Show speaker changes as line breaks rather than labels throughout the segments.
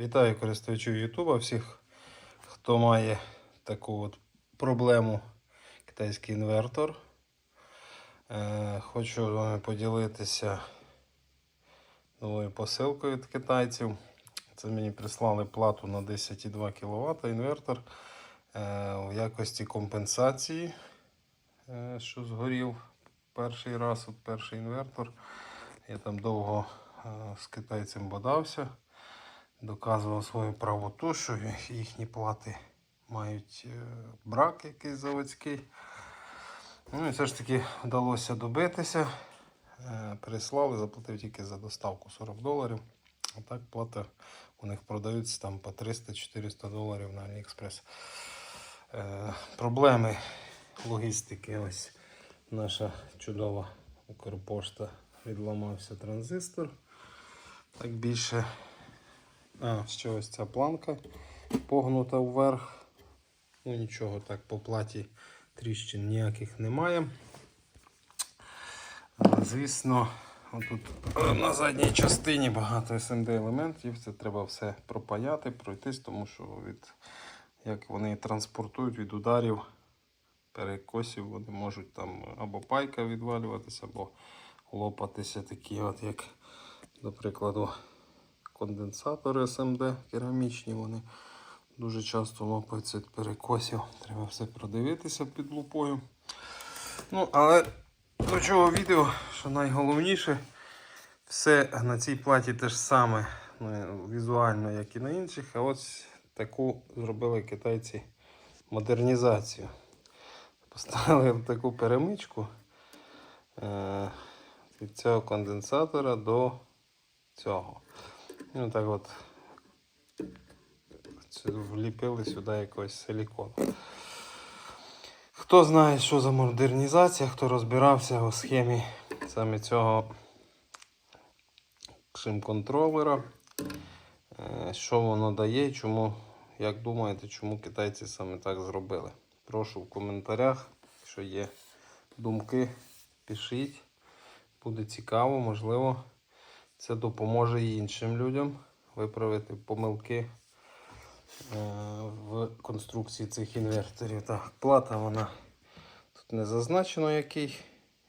Вітаю користувачів Ютуба, всіх, хто має таку от проблему китайський інвертор. Е, хочу з вами поділитися новою посилкою від китайців. Це мені прислали плату на 10,2 кВт інвертор е, в якості компенсації, е, що згорів перший раз, от перший інвертор. Я там довго е, з китайцем бодався доказував свою правоту, що їхні плати мають е, брак якийсь заводський. Ну і все ж таки вдалося добитися. Е, Прислали, заплатив тільки за доставку 40 доларів. А так плата у них продаються там по 300-400 доларів на AliExpress. Е, Проблеми логістики. Ось наша чудова Укрпошта відламався транзистор. Так більше а, ще ось ця планка погнута вверх. Ну нічого, так по платі тріщин ніяких немає. Звісно, отут е, на задній частині багато SMD елементів. Це треба все пропаяти, пройтись, тому що від як вони транспортують від ударів, перекосів, вони можуть там або пайка відвалюватися, або лопатися такі, от як, до прикладу, конденсатори SMD керамічні, вони дуже часто лопаються від перекосів. Треба все продивитися під лупою. Ну, але до чого відео, що найголовніше, все на цій платі те ж саме ну, візуально, як і на інших. А ось таку зробили китайці модернізацію. Поставили таку перемичку е- від цього конденсатора до цього. Ну так от вліпили сюди якогось силікону. Хто знає, що за модернізація, хто розбирався у схемі саме цього шим-контролера, е, що воно дає, чому, як думаєте, чому китайці саме так зробили? Прошу в коментарях, якщо є думки, пишіть. Буде цікаво, можливо, це допоможе і іншим людям виправити помилки е, в конструкції цих інверторів. Так, плата вона тут не зазначено який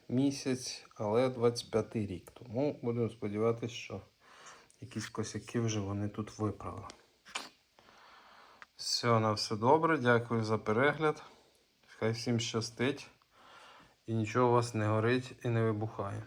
місяць, але 25 рік. Тому будемо сподіватися, що якісь косяки вже вони тут виправили. Все, на все добре. Дякую за перегляд. Хай всім щастить і нічого у вас не горить і не вибухає.